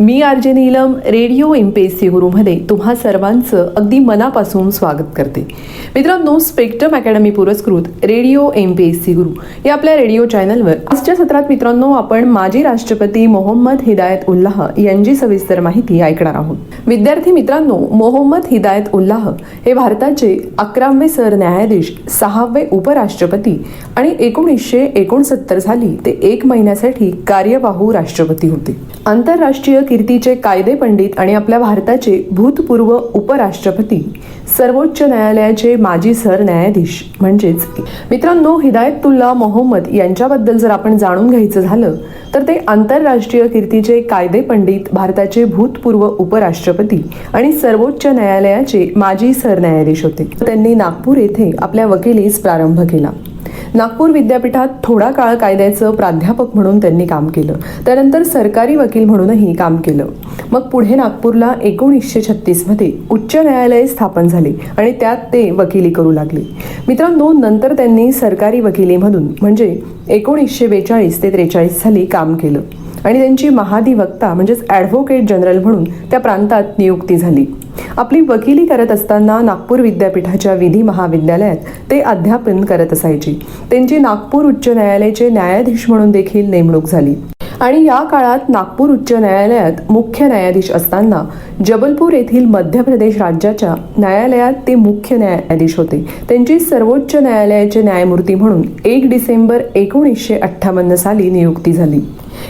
मी RJ Neelam radio M P S C गुरुमध्ये तुम्हा सर्वांचं अगदी मनापासून स्वागत करते. मित्रांनो स्पेक्ट्रम अकॅडमी पुरस्कृत radio M P S C Guru. या आपल्या रेडिओ चॅनलवर आजच्या सत्रात मित्रांनो आपण माजी राष्ट्रपती मोहम्मद हिदायत उल्लाह यांची सविस्तर माहिती ऐकणार आहोत. विद्यार्थी मित्रांनो मोहम्मद हिदायत उल्लाह हे भारताचे अकरावे सरन्यायाधीश सहावे उपराष्ट्रपती आणि एकोणीसशे एकोणसत्तर साली ते एक महिन्यासाठी कार्यवाहू राष्ट्रपती होते. आंतरराष्ट्रीय कीर्तीचे कायदे पंडित आणि आपल्या भारताचे भूतपूर्व उपराष्ट्रपती सर्वोच्च न्यायालयाचे माजी सरन्यायाधीश. म्हणजेच मित्रांनो हिदायतुल्ला मोहम्मद यांच्याबद्दल जर आपण जाणून घ्यायचं झालं तर ते आंतरराष्ट्रीय कीर्तीचे कायदे पंडित भारताचे भूतपूर्व उपराष्ट्रपती आणि सर्वोच्च न्यायालयाचे माजी सरन्यायाधीश होते. त्यांनी नागपूर येथे आपल्या वकिलीस प्रारंभ केला. नागपूर विद्यापीठात थोडा काळ कायद्याचं प्राध्यापक म्हणून त्यांनी काम केलं. त्यानंतर सरकारी वकील म्हणूनही काम केलं. मग पुढे नागपूरला एकोणीसशे छत्तीसमध्ये उच्च न्यायालय स्थापन झाले आणि त्यात ते वकिली करू लागले. मित्रांनो नंतर त्यांनी सरकारी वकिलीमधून म्हणजे एकोणीसशे बेचाळीस ते त्रेचाळीस साली काम केलं. आणि त्यांची महाधिवक्ता म्हणजेच ॲडव्होकेट जनरल म्हणून त्या प्रांतात नियुक्ती झाली. आपली वकिली करत असताना नागपूर विद्यापीठाच्या विधी महाविद्यालयात ते अध्यापन करत असायचे. त्यांची नागपूर उच्च न्यायालयाचे न्यायाधीश म्हणून देखील नेमणूक झाली. आणि या काळात नागपूर उच्च न्यायालयात मुख्य न्यायाधीश असताना जबलपूर येथील मध्य प्रदेश राज्याच्या न्यायालयात ते मुख्य न्यायाधीश होते. त्यांची सर्वोच्च न्यायालयाचे न्यायमूर्ती म्हणून एक डिसेंबर एकोणीसशे अठ्ठावन्न साली नियुक्ती झाली.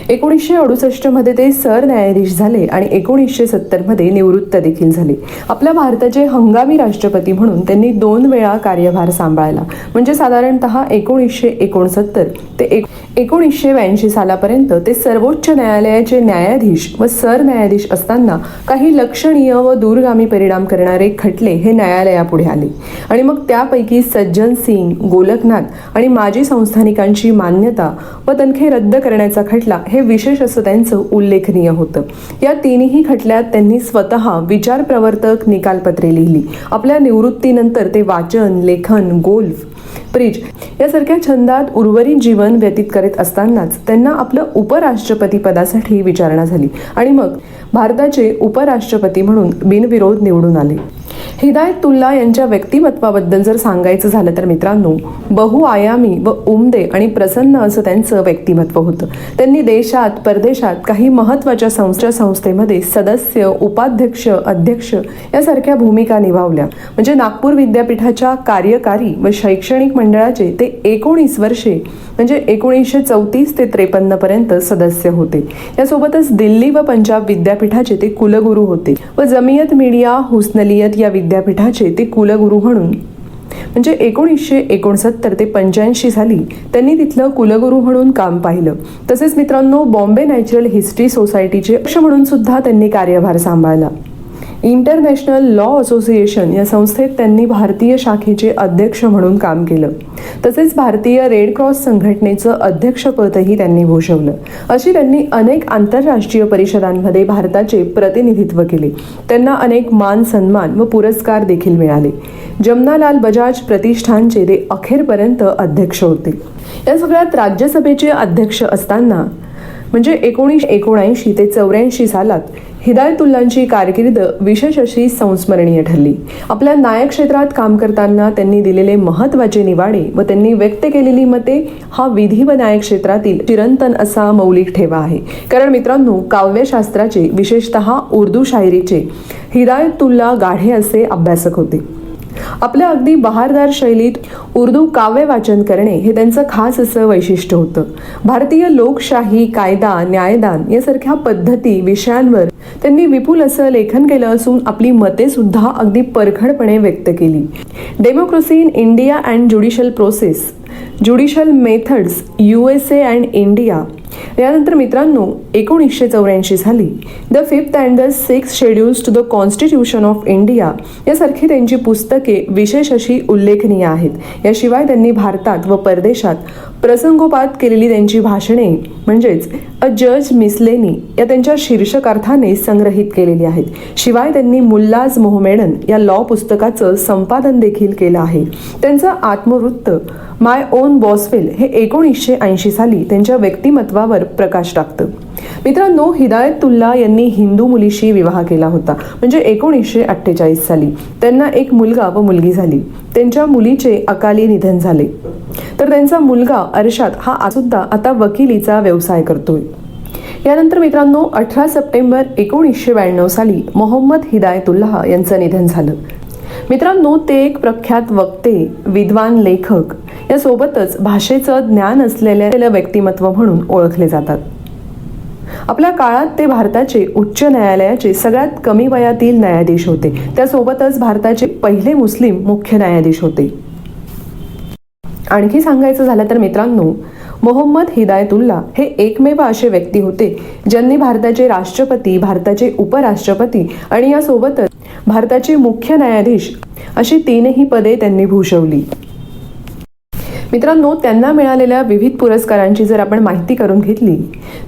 एकोणीसशे अडुसष्टमध्ये ते सरन्यायाधीश झाले आणि एकोणीसशे सत्तरमध्ये निवृत्त देखील झाले. आपल्या भारताचे हंगामी राष्ट्रपती म्हणून त्यांनी दोन वेळा कार्यभार सांभाळला. म्हणजे साधारणतः एकोणीसशे एकोणसत्तर ते एकोणीसशे ब्याऐंशी सालापर्यंत ते सर्वोच्च न्यायालयाचे न्यायाधीश व सरन्यायाधीश असताना काही लक्षणीय व दूरगामी परिणाम करणारे खटले हे न्यायालयापुढे आले. आणि मग त्यापैकी सज्जन सिंग गोलकनाथ आणि माजी संस्थानिकांची मान्यता व तनखे रद्द करण्याचा खटला हे विशेष असं त्यांचं उल्लेखनीय होतं. या तिन्ही खटल्यात त्यांनी स्वतः विचार प्रवर्तक निकालपत्रे लिहिली. आपल्या निवृत्तीनंतर ते वाचन लेखन गोल्फ ब्रिज यासारख्या छंदात उर्वरित जीवन व्यतीत करीत असतानाच त्यांना आपलं उपराष्ट्रपती पदासाठी विचारणा झाली. आणि मग भारताचे उपराष्ट्रपती म्हणून बिनविरोध निवडून आले. हिदायतुल्ला यांच्या व्यक्तिमत्वाबद्दल जर सांगायचं झालं तर मित्रांनो बहुआयामी व उमदे आणि प्रसन्न असं त्यांचं व्यक्तिमत्व होतं. त्यांनी देशात परदेशात काही महत्त्वाच्या संस्था संस्थेमध्ये सदस्य उपाध्यक्ष अध्यक्ष यासारख्या भूमिका निभावल्या. म्हणजे नागपूर विद्यापीठाच्या कार्यकारी व शैक्षणिक मंडळाचे ते एकोणीस वर्षे म्हणजे एकोणीसशे चौतीस ते त्रेपन्न पर्यंत सदस्य होते. यासोबतच दिल्ली व पंजाब विद्यापीठाचे ते कुलगुरू होते. व जमियत मीडिया हुस्नलियत या विद्यापीठाचे ते कुलगुरू म्हणून. म्हणजे एकोणीसशे एकोणसत्तर ते पंच्याऐंशी साली त्यांनी तिथलं कुलगुरू म्हणून काम पाहिलं. तसेच मित्रांनो बॉम्बे नॅचरल हिस्ट्री सोसायटीचे अक्ष म्हणून सुद्धा त्यांनी कार्यभार सांभाळला. इंटरनॅशनल लॉ असोसिएशन या संस्थेत त्यांनी भारतीय शाखेचे अध्यक्ष म्हणून काम केलं. तसेच भारतीय रेड क्रॉस संघटनेचं अध्यक्षपदही त्यांनी भूषवलं. अशी त्यांनी अनेक आंतरराष्ट्रीय परिषदांमध्ये भारताचे प्रतिनिधित्व केले. त्यांना अनेक मान सन्मान व पुरस्कार देखील मिळाले. जमनालाल बजाज प्रतिष्ठानचे ते अखेरपर्यंत अध्यक्ष होते. या सगळ्यात राज्यसभेचे अध्यक्ष असताना म्हणजे एकोणीसशे एकोणऐंशी ते चौऱ्याऐंशी सालात हिदायतुल्लांची कारकीर्द विशेष अशी संस्मरणीय ठरली. आपल्या नायक क्षेत्रात काम करताना त्यांनी दिलेले महत्त्वाचे निवाडे व त्यांनी व्यक्त केलेली मते हा विधी व न्याय क्षेत्रातील चिरंतन असा मौलिक ठेवा आहे. कारण मित्रांनो काव्यशास्त्राचे विशेषतः उर्दू शायरीचे हिदायतुल्ला गाढे असे अभ्यासक होते. आपल्या अगदी बहारदार शैलीत उर्दू काव्य वाचन करणे हे त्यांचं खास असं वैशिष्ट्य होतं. भारतीय लोकशाही कायदा न्यायदान यासारख्या पद्धती विषयांवर त्यांनी विपुल असं लेखन केलं असून आपली मते सुद्धा अगदी परखडपणे व्यक्त केली. Democracy in India and judicial process judicial methods U S A and India यानंतर मित्रांनो एकोणीसशे चौऱ्याऐंशी साली the fifth and the six schedules to the constitution of India यासारखी त्यांची पुस्तके विशेष अशी उल्लेखनीय आहेत. याशिवाय त्यांनी भारतात व परदेशात प्रसंगोपात केलेली त्यांची भाषणे म्हणजेच अ जज मिसलेनी या त्यांच्या शीर्षकार्थाने संग्रहित केलेली आहेत. शिवाय त्यांनी मुल्लाज मोहमेडन या लॉ पुस्तकाचं संपादन देखील केलं आहे. त्यांचं आत्मवृत्त माय ओन बॉसवेल हे एकोणीसशे ऐंशी साली त्यांच्या व्यक्तिमत्वावर प्रकाश टाकतं. मित्रांनो हिदायतुल्ला यांनी हिंदू मुलीशी विवाह केला होता म्हणजे एकोणीसशे अठ्ठेचाळीस साली. त्यांना एक मुलगा व मुलगी झाली. त्यांच्या मुलीचे अकाली निधन झाले. तर त्यांचा मुलगा अर्शाद हा सुद्धा आता वकिलीचा व्यवसाय करतोय. यानंतर मित्रांनो अठरा सप्टेंबर एकोणीसशे ब्याण्णव साली मोहम्मद हिदायतुल्लाह यांचं निधन झालं. मित्रांनो ते एक प्रख्यात वक्ते विद्वान लेखक यासोबतच भाषेचं ज्ञान असलेल्या व्यक्तिमत्व म्हणून ओळखले जातात. आपल्या काळात ते भारताचे उच्च न्यायालयाचे सगळ्यात कमी वयातील न्यायाधीश होते. त्यासोबतच भारताचे पहिले मुस्लिम मुख्य न्यायाधीश होते. आणखी सांगायचं झालं तर मित्रांनो मोहम्मद हिदायतुल्ला हे एकमेव असे व्यक्ती होते ज्यांनी भारताचे राष्ट्रपती भारताचे उपराष्ट्रपती आणि यासोबतच भारताचे मुख्य न्यायाधीश अशी तीनही पदे त्यांनी भूषवली. मित्रांनो त्यांना मिळालेल्या विविध पुरस्कारांची जर आपण माहिती करून घेतली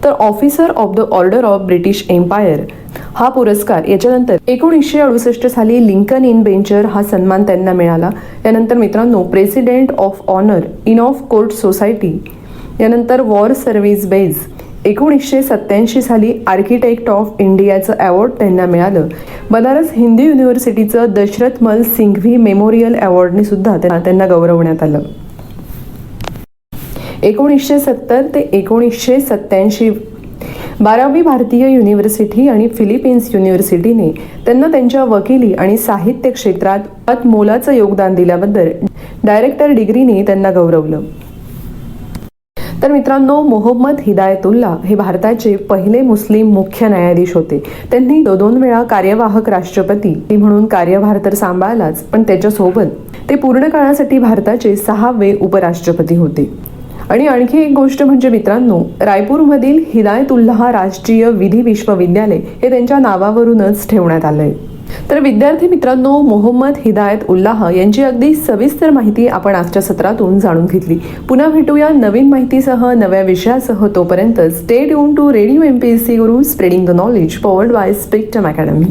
तर officer of the order of British empire हा पुरस्कार याच्यानंतर एकोणीसशे अडुसष्ट साली लिंकन इन बेंचर हा सन्मान त्यांना मिळाला. यानंतर मित्रांनो president of honour in of court society यानंतर वॉर सर्व्हिस बेज एकोणीसशे सत्त्याऐंशी साली आर्किटेक्ट ऑफ इंडियाचं अवॉर्ड त्यांना मिळालं. बनारस हिंदी युनिव्हर्सिटीचं दशरथ मल सिंघवी मेमोरियल अवॉर्डने सुद्धा त्यांना त्यांना गौरवण्यात आलं. एकोणीसशे सत्तर ते एकोणीसशे सत्त्याऐंशी बारावी भारतीय युनिव्हर्सिटी आणि फिलिपिन्स युनिव्हर्सिटीने त्यांना त्यांच्या वकिली आणि साहित्य क्षेत्रात मोलाचं योगदान दिल्याबद्दल डायरेक्टर डिग्रीने त्यांना गौरवलं. तर मित्रांनो मोहम्मद हिदायतुल्ला हे भारताचे पहिले मुस्लिम मुख्य न्यायाधीश होते. त्यांनी दोन वेळा कार्यवाहक राष्ट्रपती म्हणून कार्यभार तर सांभाळलाच पण त्याच्यासोबत ते पूर्ण काळासाठी भारताचे सहावे उपराष्ट्रपती होते. आणि आणखी एक गोष्ट म्हणजे मित्रांनो रायपूरमधील हिदायतुल्लाह राष्ट्रीय विधी विश्वविद्यालय हे त्यांच्या नावावरूनच ठेवण्यात आलंय. तर विद्यार्थी मित्रांनो मोहम्मद हिदायत उल्लाह यांची अगदी सविस्तर माहिती आपण आजच्या सत्रातून जाणून घेतली. पुन्हा भेटूया नवीन माहितीसह नव्या विषयासह. तोपर्यंत stay युन to radio M P S C Guru spreading the knowledge powered by spectrum academy